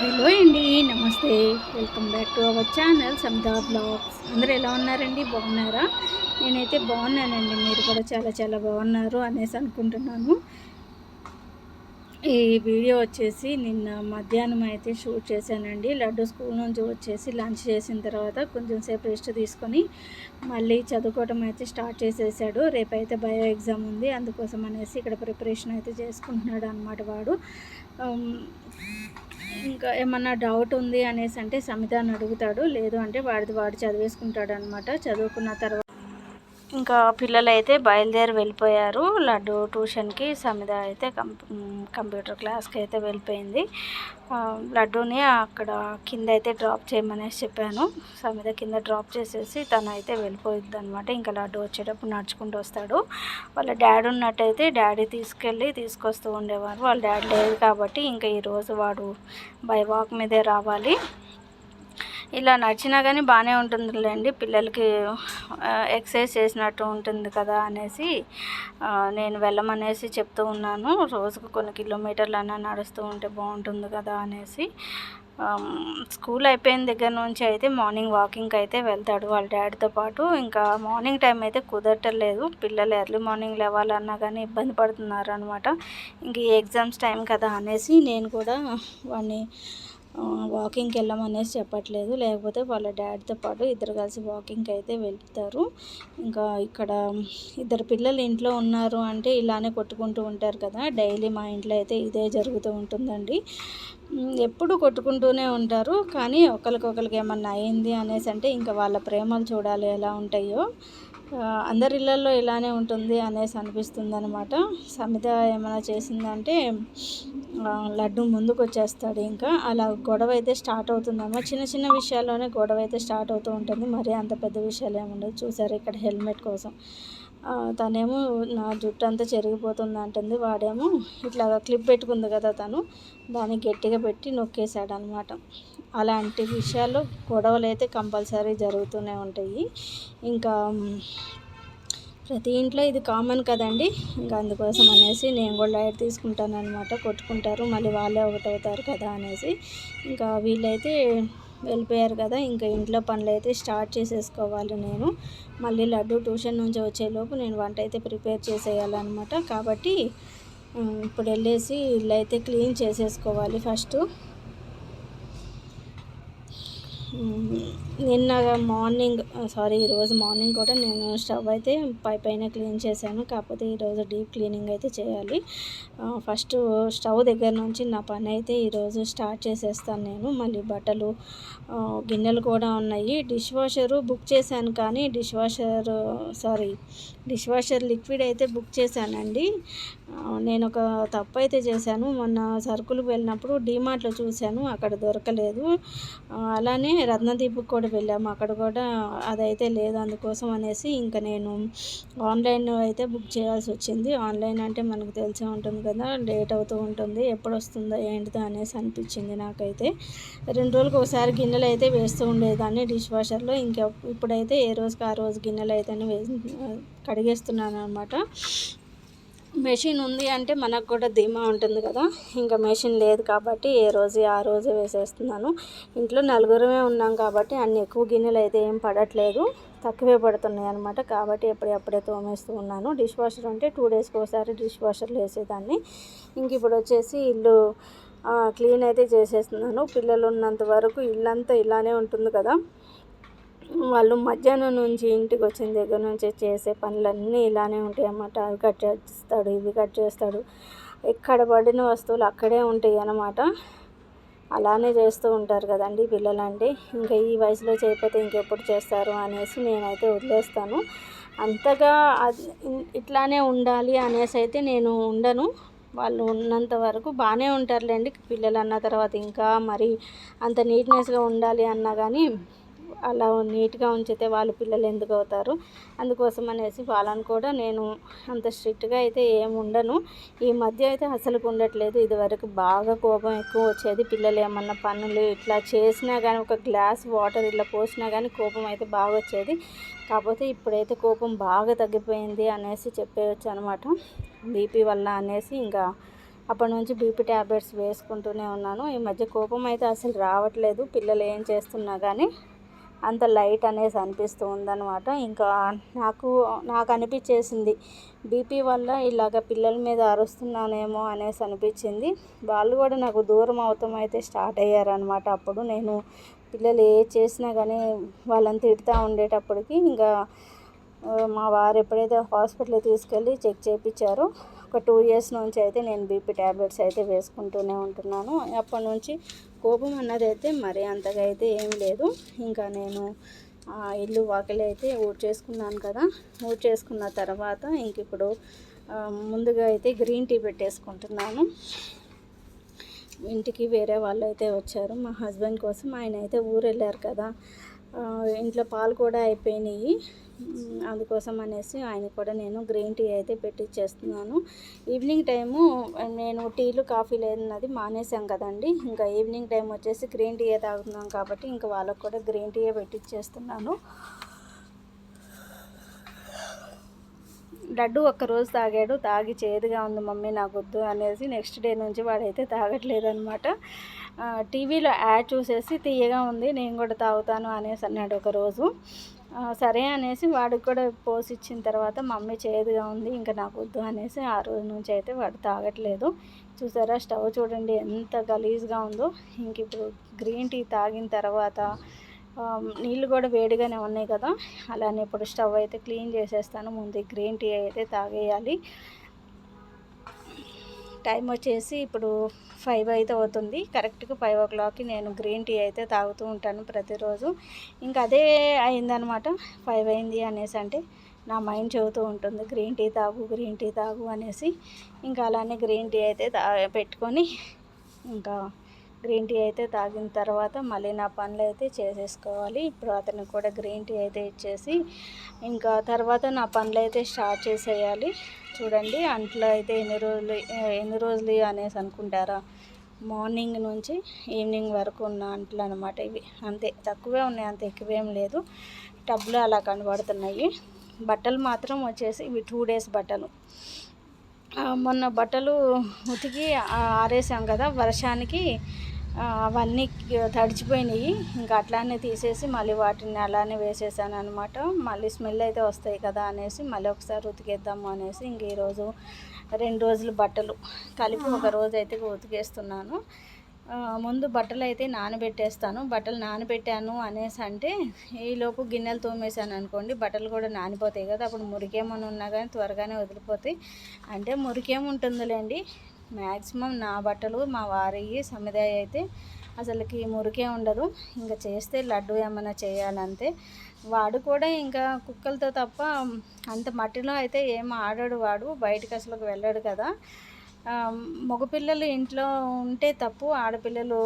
Hello అండి నమస్తే. Welcome back to our channel Samitha vlogs. అందరూ ఎలా ఉన్నారండి? బాగున్నారా? నేనైతే బాగున్నానండి. మీరు కూడా చాలా చాలా బాగున్నారు అనేసి అనుకుంటున్నాను. ఈ వీడియో వచ్చేసి నిన్న మధ్యాహ్నం అయితే షూట్ చేశానండి. లడ్డు స్కూల్ నుంచి వచ్చేసి లంచ్ చేసిన తర్వాత కొంచెం సేపు రెస్ట్ తీసుకొని మళ్ళీ చదువుకోవటం అయితే స్టార్ట్ చేసేసాడు. రేపైతే బయో ఎగ్జామ్ ఉంది. అందుకోసం అనేసి ఇక్కడ ప్రిపరేషన్ అయితే చేసుకుంటున్నాడు అనమాట వాడు. ఇంకా ఏమన్నా డౌట్ ఉంది అనేసి అంటే సమిత అని అడుగుతాడు. లేదు అంటే వాడిది వాడు చదివేసుకుంటాడు అనమాట చదువుకున్న తర్వాత ఇంకా పిల్లలు అయితే బయలుదేరి వెళ్ళిపోయారు. లడ్డు ట్యూషన్కి సమిత అయితే కం కంప్యూటర్ క్లాస్కి అయితే వెళ్ళిపోయింది లడ్డూని అక్కడ కింద అయితే డ్రాప్ చేయమనేసి చెప్పాను. సమిత కింద డ్రాప్ చేసేసి తను అయితే వెళ్ళిపోయింది అనమాట ఇంకా లడ్డు వచ్చేటప్పుడు నడుచుకుంటూ వస్తాడు. వాళ్ళ డాడీ ఉన్నట్టయితే డాడీ తీసుకెళ్ళి తీసుకొస్తూ ఉండేవారు. వాళ్ళ డాడీ లేదు కాబట్టి ఇంకా ఈరోజు వాడు బై వాక్ మీదే రావాలి. ఇలా నడిచినా కానీ బాగానే ఉంటుందిలేండి. పిల్లలకి ఎక్సర్సైజ్ చేసినట్టు ఉంటుంది కదా అనేసి నేను వెళ్ళమనేసి చెప్తూ ఉన్నాను. రోజుకు కొన్ని కిలోమీటర్లు అన్నా నడుస్తూ ఉంటే బాగుంటుంది కదా అనేసి స్కూల్ అయిపోయిన దగ్గర నుంచి అయితే మార్నింగ్ వాకింగ్కి అయితే వెళ్తాడు వాళ్ళ డాడీతో పాటు. ఇంకా మార్నింగ్ టైం అయితే కుదరటలేదు. పిల్లలు ఎర్లీ మార్నింగ్ లేవాలన్నా కానీ ఇబ్బంది పడుతున్నారు అనమాట ఇంక ఎగ్జామ్స్ టైం కదా అనేసి నేను కూడా వాడిని వాకింగ్కి వెళ్ళమనేసి చెప్పట్లేదు. లేకపోతే వాళ్ళ డాడీతో పాటు ఇద్దరు కలిసి వాకింగ్కి అయితే వెళ్తారు. ఇంకా ఇక్కడ ఇద్దరు పిల్లలు ఇంట్లో ఉన్నారు అంటే ఇలానే కొట్టుకుంటూ ఉంటారు కదా. డైలీ మా ఇంట్లో అయితే ఇదే జరుగుతూ ఉంటుందండి. ఎప్పుడు కొట్టుకుంటూనే ఉంటారు. కానీ ఒకరికొకరికి ఏమన్నా అయింది అనేసి అంటే ఇంకా వాళ్ళ ప్రేమలు చూడాలి ఎలా ఉంటాయో. అందరి ఇళ్ళల్లో ఇలానే ఉంటుంది అనేసి అనిపిస్తుంది అనమాట సమిత ఏమైనా చేసిందంటే లడ్డు ముందుకు వచ్చేస్తాడు ఇంకా. అలా గొడవ అయితే స్టార్ట్ అవుతుందన్నమాట. చిన్న చిన్న విషయాల్లోనే గొడవ అయితే స్టార్ట్ అవుతూ ఉంటుంది. మరి అంత పెద్ద విషయాలు ఏముండదు చూసారు ఇక్కడ హెల్మెట్ కోసం. తనేమో నా జుట్టు అంతా చెరిగిపోతుంది అంటుంది వాడేమో ఇట్లా క్లిప్ పెట్టుకుంది కదా తను దాన్ని గట్టిగా పెట్టి నొక్కేశాడు అనమాట అలాంటి విషయాలు గొడవలు అయితే కంపల్సరీ జరుగుతూనే ఉంటాయి. ఇంకా ప్రతి ఇంట్లో ఇది కామన్ కదండి. ఇంకా అందుకోసం అనేసి నేను కూడా లైట్ తీసుకుంటాను అనమాట కొట్టుకుంటారు మళ్ళీ వాళ్ళే ఒకటి అవుతారు కదా అనేసి. ఇంకా వీళ్ళైతే వెళ్ళిపోయారు కదా ఇంకా ఇంట్లో పనులు అయితే స్టార్ట్ చేసేసుకోవాలి నేను. మళ్ళీ లడ్డు ట్యూషన్ నుంచి వచ్చేలోపు నేను వంట అయితే ప్రిపేర్ చేసేయాలన్నమాట. కాబట్టి ఇప్పుడు వెళ్ళేసి ఇల్లు అయితే క్లీన్ చేసేసుకోవాలి ఫస్ట్. నిన్న మార్నింగ్ సారీ ఈరోజు మార్నింగ్ కూడా నేను స్టవ్ అయితే పై పైన క్లీన్ చేశాను. కాకపోతే ఈరోజు డీప్ క్లీనింగ్ అయితే చేయాలి. ఫస్ట్ స్టవ్ దగ్గర నుంచి నా పని అయితే ఈరోజు స్టార్ట్ చేసేస్తాను నేను. మళ్ళీ బట్టలు గిన్నెలు కూడా ఉన్నాయి. డిష్ వాషరు బుక్ చేశాను కానీ dish washer sorry dish washer liquid అయితే బుక్ చేశానండి. నేను ఒక తప్పు అయితే చేశాను. మొన్న సరుకులు వెళ్ళినప్పుడు డీమార్ట్లో చూశాను. అక్కడ దొరకలేదు. అలానే రత్నదీప్కి కూడా వెళ్ళాము. అక్కడ కూడా అదైతే లేదు అందుకోసం అనేసి ఇంకా నేను ఆన్లైన్ అయితే బుక్ చేయాల్సి వచ్చింది. ఆన్లైన్ అంటే మనకు తెలిసే ఉంటుంది కదా లేట్ అవుతూ ఉంటుంది ఎప్పుడు వస్తుందో ఏంటిదో అనేసి అనిపించింది నాకైతే. రెండు రోజులకు ఒకసారి గిన్నెలు అయితే వేస్తూ ఉండేదాన్ని డిష్ వాషర్లో. ఇంకా ఇప్పుడైతే ఏ రోజుకి ఆ రోజు గిన్నెలు అయితే వే కడిగేస్తున్నాను అనమాట మెషిన్ ఉంది అంటే మనకు కూడా ధీమా ఉంటుంది కదా. ఇంకా మెషిన్ లేదు కాబట్టి ఏ రోజు ఆ రోజు వేసేస్తున్నాను. ఇంట్లో నలుగురమే ఉన్నాం కాబట్టి అన్ని ఎక్కువ గిన్నెలు అయితే ఏం పడట్లేదు. తక్కువే పడుతున్నాయి అనమాట కాబట్టి ఎప్పుడప్పుడే తోమేస్తూ ఉన్నాను. డిష్ వాషర్ అంటే టూ డేస్కి ఒకసారి డిష్ వాషర్ వేసేదాన్ని. ఇంక ఇప్పుడు వచ్చేసి ఇల్లు క్లీన్ అయితే చేసేస్తున్నాను. పిల్లలు ఉన్నంత వరకు ఇల్లంతా ఇలానే ఉంటుంది కదా. వాళ్ళు మధ్యాహ్నం నుంచి ఇంటికి వచ్చిన దగ్గర నుంచి చేసే పనులన్నీ ఇలానే ఉంటాయి అన్నమాట అవి కట్ చేస్తాడు ఇవి కట్ చేస్తాడు. ఎక్కడ పడిన వస్తువులు అక్కడే ఉంటాయి అన్నమాట అలానే చేస్తూ ఉంటారు కదండి పిల్లలంటే. ఇంకా ఈ వయసులో చేయకపోతే ఇంకెప్పుడు చేస్తారు అనేసి నేనైతే వదిలేస్తాను. అంతగా అది ఇట్లానే ఉండాలి అనేసి అయితే నేను ఉండను. వాళ్ళు ఉన్నంత వరకు బాగానే ఉంటారులేండి పిల్లలు అన్న తర్వాత. ఇంకా మరి అంత నీట్నెస్గా ఉండాలి అన్నా కానీ అలా నీట్గా ఉంచితే వాళ్ళ పిల్లలు ఎందుకు అవుతారు? అందుకోసం అనేసి వాళ్ళని కూడా నేను అంత స్ట్రిక్ట్గా అయితే ఏమి ఉండను. ఈ మధ్య అయితే అసలు ఉండట్లేదు. ఇదివరకు బాగా కోపం ఎక్కువ వచ్చేది పిల్లలు ఏమన్నా పనులు ఇట్లా చేసినా కానీ ఒక గ్లాస్ వాటర్ ఇట్లా పోసినా కానీ కోపం అయితే బాగా వచ్చేది. కాకపోతే ఇప్పుడైతే కోపం బాగా తగ్గిపోయింది అనేసి చెప్పేయచ్చు అనమాట. బీపీ వల్ల అనేసి ఇంకా అప్పటి నుంచి బీపీ ట్యాబ్లెట్స్ వేసుకుంటూనే ఉన్నాను. ఈ మధ్య కోపం అయితే అసలు రావట్లేదు. పిల్లలు ఏం చేస్తున్నా కానీ అంత లైట్ అనేసి అనిపిస్తూ ఉందన్నమాట. ఇంకా నాకు నాకు అనిపించేసింది బీపీ వల్ల ఇలాగ పిల్లల మీద అరుస్తున్నానేమో అనేసి అనిపించింది. వాళ్ళు కూడా నాకు దూరం అవుతాం అయితే స్టార్ట్ అయ్యారనమాట అప్పుడు నేను పిల్లలు ఏ చేసినా కానీ వాళ్ళని తిడుతూ ఉండేటప్పటికి ఇంకా మా వారు ఎప్పుడైతే హాస్పిటల్ తీసుకెళ్ళి చెక్ చేయించారో ఒక టూ ఇయర్స్ నుంచి అయితే నేను బీపీ ట్యాబ్లెట్స్ అయితే వేసుకుంటూనే ఉంటున్నాను. అప్పటి నుంచి కోపం అన్నది అయితే మరీ అంతగా అయితే ఏం లేదు. ఇంకా నేను ఇల్లు వాకిలి అయితే ఊడ్ చేసుకున్నాను కదా. ఊడ్ చేసుకున్న తర్వాత ఇంక ఇప్పుడు ముందుగా అయితే గ్రీన్ టీ పెట్టేసుకుంటున్నాను. ఇంటికి వేరే వాళ్ళు అయితే వచ్చారు. మా హస్బెండ్ కోసం ఆయన అయితే ఊరు వెళ్ళారు కదా ఇంట్లో పాలు కూడా అయిపోయినాయి. అందుకోసం అనేసి ఆయన కూడా నేను గ్రీన్ టీ అయితే పెట్టిచ్చేస్తున్నాను. ఈవినింగ్ టైము నేను టీలు కాఫీలు అన్నది మానేసాం కదండి. ఇంకా ఈవినింగ్ టైం వచ్చేసి గ్రీన్ టీయే తాగుతున్నాం కాబట్టి ఇంకా వాళ్ళకు కూడా గ్రీన్ టీయే పెట్టిచ్చేస్తున్నాను. లడ్డు ఒక్కరోజు తాగాడు. తాగి చేదుగా ఉంది మమ్మీ నాకు వద్దు అనేసి నెక్స్ట్ డే నుంచి వాడైతే తాగట్లేదు అనమాట టీవీలో యాడ్ చూసేసి తీయగా ఉంది. నేను కూడా తాగుతాను అనేసి అన్నాడు ఒకరోజు. సరే అనేసి వాడికి కూడా పోసి ఇచ్చిన తర్వాత మమ్మీ చేదుగా ఉంది ఇంకా నాకు వద్దు అనేసి ఆ రోజు నుంచి అయితే వాడు తాగట్లేదు. చూసారా స్టవ్ చూడండి ఎంత గలీజ్గా ఉందో. ఇంక ఇప్పుడు గ్రీన్ టీ తాగిన తర్వాత నీళ్ళు కూడా వేడిగానే ఉన్నాయి కదా. అలానే ఇప్పుడు స్టవ్ అయితే క్లీన్ చేసేస్తాను ముందు గ్రీన్ టీ అయితే తాగేయాలి. టైం వచ్చేసి ఇప్పుడు ఫైవ్ అయితే అవుతుంది. కరెక్ట్గా ఫైవ్ ఓ క్లాక్కి నేను గ్రీన్ టీ అయితే తాగుతూ ఉంటాను ప్రతిరోజు. ఇంకా అదే అయిందనమాట ఫైవ్ అయింది అనేసి అంటే నా మైండ్ చెబుతూ ఉంటుంది గ్రీన్ టీ తాగు గ్రీన్ టీ తాగు అనేసి. ఇంకా అలానే గ్రీన్ టీ అయితే తా పెట్టుకొని ఇంకా గ్రీన్ టీ అయితే తాగిన తర్వాత మళ్ళీ నా పనులు అయితే చేసేసుకోవాలి. ఇప్పుడు అతనికి కూడా గ్రీన్ టీ అయితే ఇచ్చేసి ఇంకా తర్వాత నా పనులు అయితే స్టార్ట్ చేసేయాలి. చూడండి అంట్లో అయితే ఎన్ని రోజులు ఎన్ని రోజులు అనేసి అనుకుంటారా? మార్నింగ్ నుంచి ఈవినింగ్ వరకు ఉన్న అంట్లు అనమాట ఇవి. అంతే తక్కువే ఉన్నాయి అంత ఎక్కువేం లేదు. టబ్లో అలా కనబడుతున్నాయి. బట్టలు మాత్రం వచ్చేసి ఇవి టూ డేస్ బట్టలు. మొన్న బట్టలు ఉతికి ఆరేసాం కదా వర్షానికి. అవన్నీ తడిచిపోయినాయి. ఇంకా అట్లానే తీసేసి మళ్ళీ వాటిని అలానే వేసేసాను అనమాట మళ్ళీ స్మెల్ అయితే వస్తాయి కదా అనేసి మళ్ళీ ఒకసారి ఉతికేద్దాము అనేసి ఇంక ఈరోజు రెండు రోజులు బట్టలు కలిపి ఒక రోజు అయితే ఉతికేస్తున్నాను. ముందు బట్టలు అయితే నానబెట్టేస్తాను. బట్టలు నానబెట్టాను అనేసి అంటే ఈలోపు గిన్నెలు తోమేశాను అనుకోండి బట్టలు కూడా నానిపోతాయి కదా. అప్పుడు మురికేమని ఉన్నా కానీ త్వరగానే వదిలిపోతాయి. అంటే మురికేముంటుందిలేండి మ్యాక్సిమం నా బట్టలు మా వారి సమిదాయ అయితే అసలుకి మురికే ఉండదు. ఇంకా చేస్తే లడ్డు ఏమైనా చేయాలంతే. వాడు కూడా ఇంకా కుక్కలతో తప్ప అంత మట్టిలో అయితే ఏం ఆడాడు వాడు. బయటకు అసలు వెళ్ళాడు కదా. మగపిల్లలు ఇంట్లో ఉంటే తప్పు ఆడపిల్లలు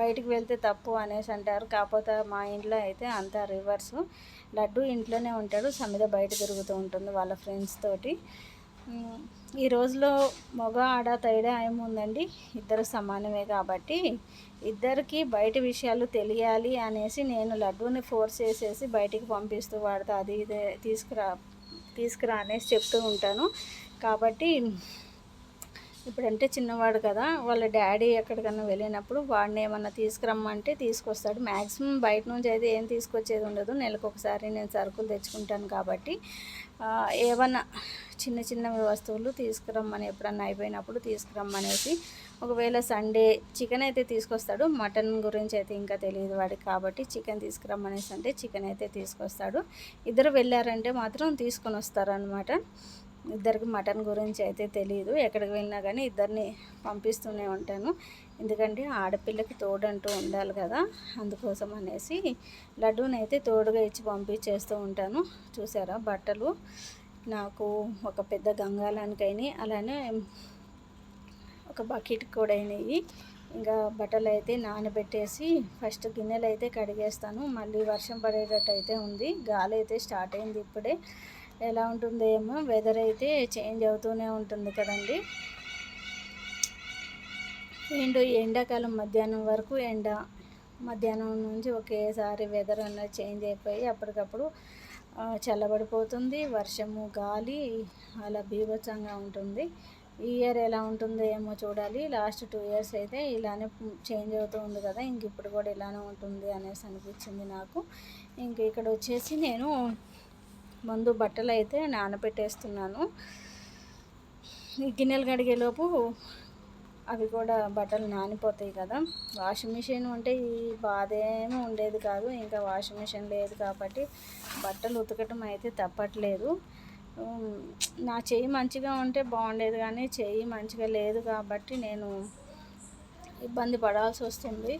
బయటికి వెళ్తే తప్పు అనేసి అంటారు. కాకపోతే మా ఇంట్లో అయితే అంతా రివర్సు. లడ్డు ఇంట్లోనే ఉంటాడు. సమిద బయట తిరుగుతూ ఉంటుంది వాళ్ళ ఫ్రెండ్స్ తోటి. ఈ రోజులో మగ ఆడ తేడా ఏముందండి? ఇద్దరు సమానమే కాబట్టి ఇద్దరికి బయట విషయాలు తెలియాలి అనేసి నేను లడ్డూని ఫోర్స్ చేసేసి బయటికి పంపిస్తూ వాడితే అది ఇదే తీసుకురా తీసుకురా అనేసి చెప్తూ ఉంటాను. కాబట్టి ఇప్పుడంటే చిన్నవాడు కదా వాళ్ళ డాడీ ఎక్కడికన్నా వెళ్ళినప్పుడు వాడిని ఏమన్నా తీసుకురమ్మంటే తీసుకొస్తాడు. మ్యాక్సిమం బయట నుంచి అయితే ఏం తీసుకొచ్చేది ఉండదు. నెలకు ఒకసారి నేను సరుకులు తెచ్చుకుంటాను కాబట్టి ఏమన్నా చిన్న చిన్న వస్తువులు తీసుకురమ్మని ఎప్పుడన్నా అయిపోయినప్పుడు తీసుకురమ్మనేసి ఒకవేళ సండే చికెన్ అయితే తీసుకొస్తాడు. మటన్ గురించి అయితే ఇంకా తెలియదు వాడికి కాబట్టి చికెన్ తీసుకురమ్మనేసి అంటే చికెన్ అయితే తీసుకొస్తాడు. ఇద్దరు వెళ్ళారంటే మాత్రం తీసుకొని వస్తారనమాట ఇద్దరికి మటన్ గురించి అయితే తెలియదు ఎక్కడికి వెళ్ళినా కానీ ఇద్దరిని పంపిస్తూనే ఉంటాను. ఎందుకంటే ఆడపిల్లకి తోడంటూ ఉండాలి కదా. అందుకోసం అనేసి లడ్డూని అయితే తోడుగా ఇచ్చి పంపించేస్తూ ఉంటాను. చూసారా బట్టలు? నాకు ఒక పెద్ద గంగాలానికైనాయి అలానే ఒక బకెట్ కూడా అయినాయి. ఇంకా బట్టలు అయితే నానబెట్టేసి ఫస్ట్ గిన్నెలు అయితే కడిగేస్తాను. మళ్ళీ వర్షం పడేటట్టు అయితే ఉంది. గాలి అయితే స్టార్ట్ అయింది ఇప్పుడే. ఎలా ఉంటుందో ఏమో వెదర్ అయితే చేంజ్ అవుతూనే ఉంటుంది కదండి. ఏంటో ఎండాకాలం మధ్యాహ్నం వరకు ఎండ. మధ్యాహ్నం నుంచి ఒకేసారి వెదర్ అన్నది చేంజ్ అయిపోయి అప్పటికప్పుడు చల్లబడిపోతుంది వర్షము గాలి అలా బీభత్సంగా ఉంటుంది. ఈ ఇయర్ ఎలా ఉంటుందో ఏమో చూడాలి. లాస్ట్ టూ ఇయర్స్ అయితే ఇలానే చేంజ్ అవుతూ ఉంది కదా ఇంక ఇప్పుడు కూడా ఇలానే ఉంటుంది అనేసి అనిపించింది నాకు. ఇంక ఇక్కడ వచ్చేసి నేను ముందు బట్టలు అయితే నానబెట్టేస్తున్నాను. ఈ గిన్నెలు కడిగేలోపు అవి కూడా బట్టలు నానిపోతాయి కదా. వాషింగ్ మిషన్ ఉంటే ఈ బాధ ఏమీ ఉండేది కాదు. ఇంకా వాషింగ్ మిషన్ లేదు కాబట్టి బట్టలు ఉతకటం అయితే తప్పట్లేదు. నా చెయ్యి మంచిగా ఉంటే బాగుండేది కానీ చెయ్యి మంచిగా లేదు కాబట్టి నేను ఇబ్బంది పడాల్సి వస్తుంది.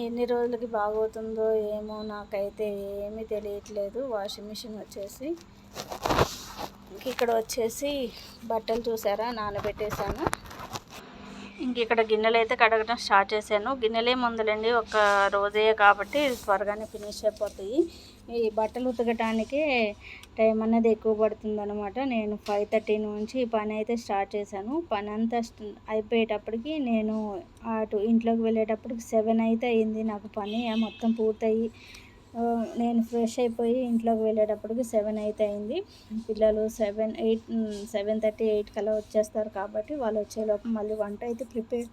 ఎన్ని రోజులకి బాగవుతుందో ఏమో నాకైతే ఏమీ తెలియట్లేదు. వాషింగ్ మిషన్ వచ్చేసి ఇంక ఇక్కడ వచ్చేసి బట్టలు చూసారా? నానబెట్టేశాను. ఇంక ఇక్కడ గిన్నెలు అయితే కడగడం స్టార్ట్ చేశాను. గిన్నెలే ముందులండి ఒక రోజే కాబట్టి త్వరగానే ఫినిష్ అయిపోతాయి. ఈ బట్టలు ఉతకటానికే టైం అనేది ఎక్కువ పడుతుంది అనమాట నేను ఫైవ్ థర్టీ నుంచి పని అయితే స్టార్ట్ చేశాను. పని అంతా అయిపోయేటప్పటికి నేను అటు ఇంట్లోకి వెళ్ళేటప్పటికి సెవెన్ అయితే అయింది నాకు పని. మొత్తం పూర్తయి నేను ఫ్రెష్ అయిపోయి ఇంట్లోకి వెళ్ళేటప్పటికి సెవెన్ అయితే అయింది. పిల్లలు seven eight seven thirty eight కల్లా వచ్చేస్తారు కాబట్టి వాళ్ళు వచ్చేలోపు మళ్ళీ వంట అయితే ప్రిపేర్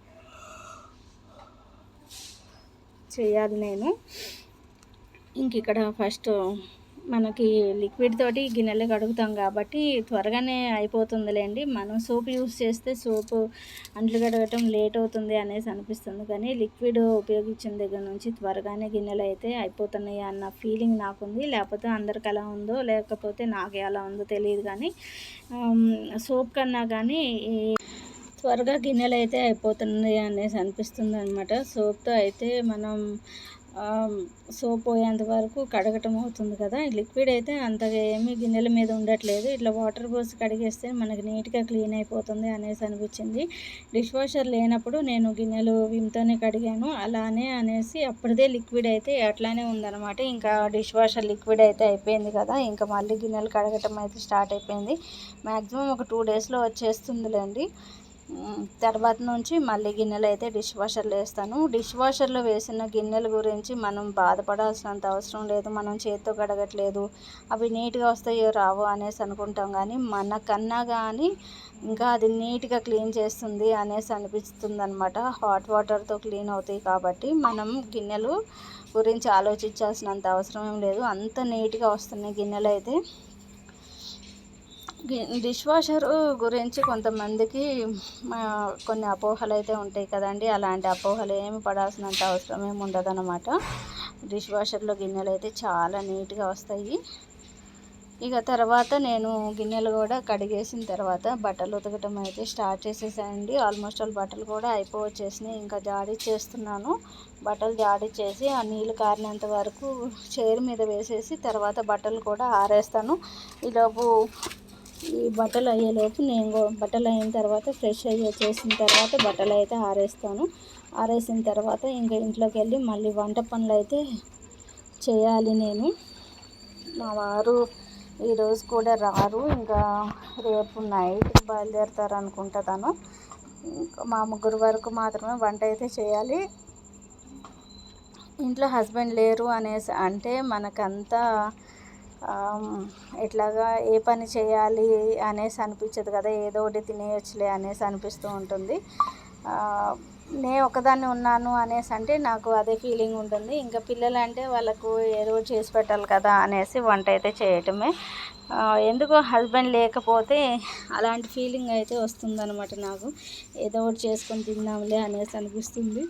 చేయాలి నేను. ఇంక ఇక్కడ ఫస్ట్ మనకి లిక్విడ్ తోటి గిన్నెలు కడుగుతాం కాబట్టి త్వరగానే అయిపోతుందిలేండి. మనం సోప్ యూస్ చేస్తే సోపు అంట్లు కడగటం లేట్ అవుతుంది అనేసి అనిపిస్తుంది. కానీ లిక్విడ్ ఉపయోగించిన దగ్గర నుంచి త్వరగానే గిన్నెలు అయితే అయిపోతున్నాయి అన్న ఫీలింగ్ నాకుంది. లేకపోతే అందరికి ఎలా ఉందో లేకపోతే నాకే అలా ఉందో తెలియదు కానీ సోప్ కన్నా కానీ ఈ త్వరగా గిన్నెలు అయితే అయిపోతుంది అనేసి అనిపిస్తుంది అనమాట సోప్తో అయితే మనం సోప్ పోయేంత వరకు కడగటం అవుతుంది కదా. లిక్విడ్ అయితే అంతగా ఏమీ గిన్నెల మీద ఉండట్లేదు. ఇట్లా వాటర్ పోసి కడిగేస్తే మనకి నీట్గా క్లీన్ అయిపోతుంది అనేసి అనిపించింది. డిష్ వాషర్ లేనప్పుడు నేను గిన్నెలు విమ్తోనే కడిగాను. అలానే అనేసి అప్పటిదే లిక్విడ్ అయితే అట్లానే ఉందన్నమాట. ఇంకా డిష్ వాషర్ లిక్విడ్ అయితే అయిపోయింది కదా. ఇంకా మళ్ళీ గిన్నెలు కడగటం అయితే స్టార్ట్ అయిపోయింది. మ్యాక్సిమం ఒక టూ డేస్లో వచ్చేస్తుందిలేండి. తర్వాత నుంచి మళ్ళీ గిన్నెలు అయితే డిష్ వాషర్లో వేస్తాను. డిష్ వాషర్లో వేసిన గిన్నెల గురించి మనం బాధపడాల్సినంత అవసరం లేదు. మనం చేత్తో కడగట్లేదు. అవి నీట్గా వస్తాయో రావో అనేసి అనుకుంటాం కానీ మనకన్నా కానీ ఇంకా అది నీట్గా క్లీన్ చేస్తుంది అనేసి అనిపిస్తుంది అనమాట హాట్ వాటర్తో క్లీన్ అవుతాయి కాబట్టి మనం గిన్నెలు గురించి ఆలోచించాల్సినంత అవసరం ఏం లేదు. అంత నీట్గా వస్తున్నాయి గిన్నెలు అయితే డిష్ వాషర్ గురించి కొంతమందికి మా కొన్ని అపోహలు అయితే ఉంటాయి కదండి. అలాంటి అపోహలు ఏమి పడాల్సినంత అవసరం ఏమి ఉండదన్నమాట. డిష్ వాషర్లో గిన్నెలు అయితే చాలా నీట్గా వస్తాయి. ఇక తర్వాత నేను గిన్నెలు కూడా కడిగేసిన తర్వాత బట్టలు ఉతకటం అయితే స్టార్ట్ చేసేసానండి. ఆల్మోస్ట్ ఆల్ బట్టలు కూడా అయిపోవచ్చేసినాయి. ఇంకా జాడీ చేస్తున్నాను. బట్టలు జాడీ చేసి ఆ నీళ్ళు కారినంత వరకు చైర్ మీద వేసేసి తర్వాత బట్టలు కూడా ఆరేస్తాను. ఈలోపు ఈ బట్టలు అయ్యేలోపు నేను బట్టలు అయిన తర్వాత ఫ్రెష్ అయ్యి చేసిన తర్వాత బట్టలు అయితే ఆరేస్తాను. ఆరేసిన తర్వాత ఇంకా ఇంట్లోకి వెళ్ళి మళ్ళీ వంట పనులు అయితే చేయాలి నేను. మా వారు ఈరోజు కూడా రారు. ఇంకా రేపు నైట్ బయలుదేరుతారు అనుకుంటా తను. ఇంకా మా ముగ్గురు వరకు మాత్రమే వంట అయితే చేయాలి. ఇంట్లో హస్బెండ్ లేరు అనేసి అంటే మనకంతా ఎట్లాగా ఏ పని చేయాలి అనేసి అనిపించదు కదా ఏదో ఒకటి తినేయచ్చులే అనేసి అనిపిస్తూ ఉంటుంది. నేను నే ఒకదాన్ని ఉన్నాను అనేసి అంటే నాకు అదే ఫీలింగ్ ఉంటుంది. ఇంకా పిల్లలు అంటే వాళ్ళకు ఏదో ఒకటి చేసి పెట్టాలి కదా అనేసి వంట అయితే చేయటమే. ఎందుకో హస్బెండ్ లేకపోతే అలాంటి ఫీలింగ్ అయితే వస్తుందన్నమాట నాకు. ఏదో ఒకటి చేసుకొని తిందాంలే అనేసి అనిపిస్తుంది.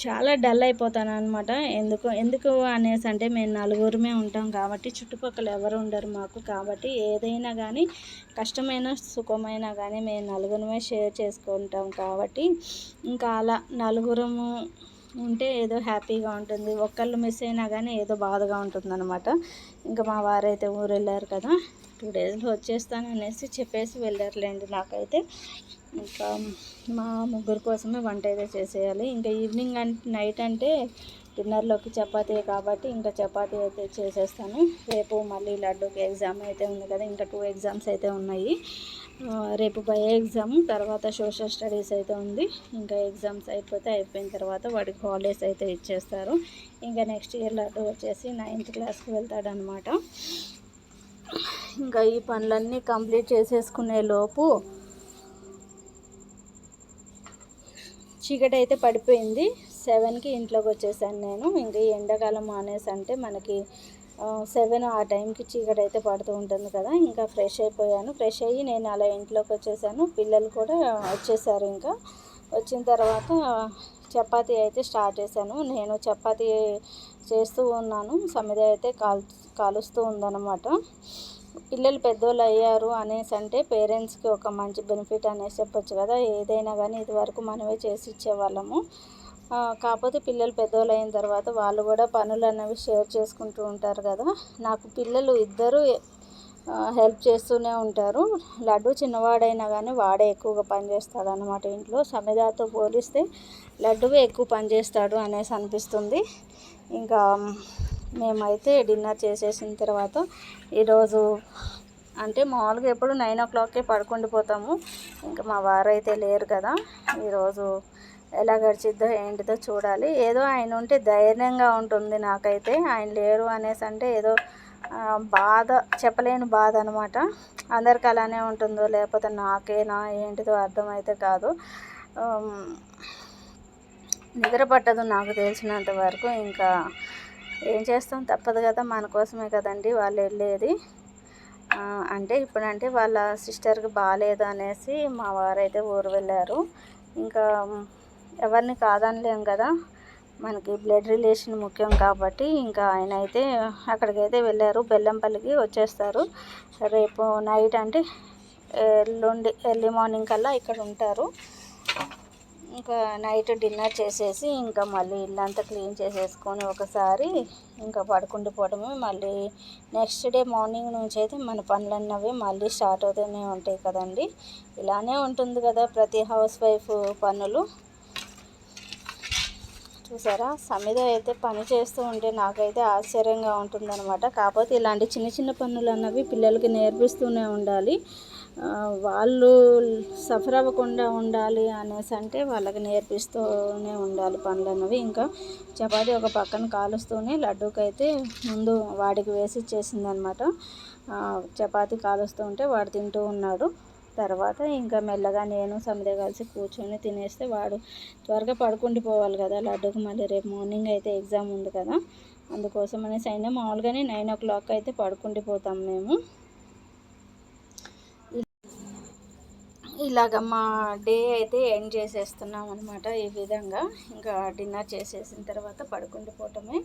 చాలా డల్ అయిపోతాను అనమాట ఎందుకు ఎందుకు అనేసి అంటే మేము నలుగురమే ఉంటాం కాబట్టి చుట్టుపక్కల ఎవరు ఉండరు మాకు కాబట్టి ఏదైనా కానీ కష్టమైన సుఖమైన కానీ మేము నలుగురమే షేర్ చేసుకుంటాం కాబట్టి ఇంకా అలా నలుగురము ఉంటే ఏదో హ్యాపీగా ఉంటుంది. ఒక్కళ్ళు మిస్ అయినా కానీ ఏదో బాధగా ఉంటుంది అనమాట ఇంకా మా వారైతే ఊరు వెళ్ళారు కదా టూ డేస్లో వచ్చేస్తాను అనేసి చెప్పేసి వెళ్ళారులేండి నాకైతే. ఇంకా మా ముగ్గురు కోసమే వంట అయితే చేసేయాలి. ఇంకా ఈవినింగ్ అంటే నైట్ అంటే డిన్నర్లోకి చపాతీ కాబట్టి ఇంకా చపాతీ అయితే చేసేస్తాను. రేపు మళ్ళీ లడ్డూకి ఎగ్జామ్ అయితే ఉంది కదా ఇంకా టూ ఎగ్జామ్స్ అయితే ఉన్నాయి. రేపు బయో ఎగ్జామ్ తర్వాత సోషల్ స్టడీస్ అయితే ఉంది. ఇంకా ఎగ్జామ్స్ అయిపోతే అయిపోయిన తర్వాత వాడికి హాలిడేస్ అయితే ఇచ్చేస్తారు. ఇంకా నెక్స్ట్ ఇయర్ లడ్డు వచ్చేసి నైన్త్ క్లాస్కి వెళ్తాడనమాట ఇంకా ఈ పనులన్నీ కంప్లీట్ చేసేసుకునే లోపు చీకటి అయితే పడిపోయింది. సెవెన్కి ఇంట్లోకి వచ్చేసాను నేను. ఇంకా ఎండాకాలం మానేసి అంటే మనకి సెవెన్ ఆ టైంకి చీకటి అయితే పడుతూ ఉంటుంది కదా. ఇంకా ఫ్రెష్ అయిపోయాను. ఫ్రెష్ అయ్యి నేను అలా ఇంట్లోకి వచ్చేసాను. పిల్లలు కూడా వచ్చేసారు ఇంకా. వచ్చిన తర్వాత చపాతీ అయితే స్టార్ట్ చేశాను. నేను చపాతీ చేస్తూ ఉన్నాను. సమిద అయితే కాల్ కాలుస్తూ ఉందన్నమాట. పిల్లలు పెద్దోళ్ళు అయ్యారు అనేసి అంటే పేరెంట్స్కి ఒక మంచి బెనిఫిట్ అనేసి చెప్పొచ్చు కదా. ఏదైనా కానీ ఇదివరకు మనమే చేసి ఇచ్చేవాళ్ళము. కాకపోతే పిల్లలు పెద్దోళ్ళు అయిన తర్వాత వాళ్ళు కూడా పనులు అనేవి షేర్ చేసుకుంటూ ఉంటారు కదా. నాకు పిల్లలు ఇద్దరు హెల్ప్ చేస్తూనే ఉంటారు. లడ్డు చిన్నవాడైనా కానీ వాడే ఎక్కువగా పనిచేస్తాడు అనమాట ఇంట్లో. సమిదాతో పోలిస్తే లడ్డువే ఎక్కువ పనిచేస్తాడు అనేసి అనిపిస్తుంది. ఇంకా మేమైతే డిన్నర్ చేసేసిన తర్వాత ఈరోజు అంటే మామూలుగా ఎప్పుడు నైన్ ఓ క్లాక్కే పడుకుండిపోతాము ఇంకా మా వారు అయితే లేరు కదా. ఈరోజు ఎలా గడిచిద్దో ఏంటిదో చూడాలి. ఏదో ఆయన ఉంటే ధైర్యంగా ఉంటుంది నాకైతే. ఆయన లేరు అనేసి అంటే ఏదో బాధ చెప్పలేని బాధ అనమాట అందరికి అలానే ఉంటుందో లేకపోతే నాకేనా ఏంటిదో అర్థమైతే కాదు. నిద్ర పట్టదు నాకు తెలిసినంత వరకు. ఇంకా ఏం చేస్తాం? తప్పదు కదా మన కోసమే కదండి వాళ్ళు వెళ్ళేది. అంటే ఇప్పుడంటే వాళ్ళ సిస్టర్కి బాగాలేదు అనేసి మా వారైతే ఊరు వెళ్ళారు. ఇంకా ఎవరిని కాదనలేం కదా మనకి బ్లడ్ రిలేషన్ ముఖ్యం కాబట్టి ఇంకా ఆయన అయితే అక్కడికైతే వెళ్ళారు బెల్లంపల్లికి వచ్చేస్తారు. రేపు నైట్ అంటే ఎల్లుండి ఎర్లీ మార్నింగ్ కల్లా ఇక్కడ ఉంటారు. ఇంకా నైట్ డిన్నర్ చేసేసి ఇంకా మళ్ళీ ఇల్లంతా క్లీన్ చేసేసుకొని ఒకసారి ఇంకా పడుకుండిపోవడమే మళ్ళీ నెక్స్ట్ డే మార్నింగ్ నుంచి అయితే మన పనులన్నవి మళ్ళీ స్టార్ట్ అవుతూనే ఉంటాయి కదండి. ఇలానే ఉంటుంది కదా ప్రతి హౌస్ వైఫ్ పనులు. చూసారా? సమిద అయితే పని చేస్తూ ఉంటే నాకైతే ఆశ్చర్యంగా ఉంటుందన్నమాట. కాకపోతే ఇలాంటి చిన్న చిన్న పనులు అన్నవి పిల్లలకి నేర్పిస్తూనే ఉండాలి. వాళ్ళు సఫర్ అవ్వకుండా ఉండాలి అనేసి అంటే వాళ్ళకి నేర్పిస్తూనే ఉండాలి పనులు అనేవి ఇంకా చపాతీ ఒక పక్కన కాలుస్తూనే లడ్డూకైతే ముందు వాడికి వేసి ఇచ్చేసిందనమాట. చపాతీ కాలుస్తూ ఉంటే వాడు తింటూ ఉన్నాడు. తర్వాత ఇంకా మెల్లగా నేను సమిదే కలిసి కూర్చొని తినేస్తే వాడు త్వరగా పడుకుండిపోవాలి కదా లడ్డూకి. మళ్ళీ రేపు మార్నింగ్ అయితే ఎగ్జామ్ ఉంది కదా. అందుకోసం అనేసి అయినా మామూలుగానే నైన్ ఓ క్లాక్ అయితే పడుకుండిపోతాం మేము. ఇలాగ మా డే అయితే ఎండ్ చేసేస్తున్నాం అనమాట ఈ విధంగా. ఇంకా డిన్నర్ చేసేసిన తర్వాత పడుకుండిపోవటమే.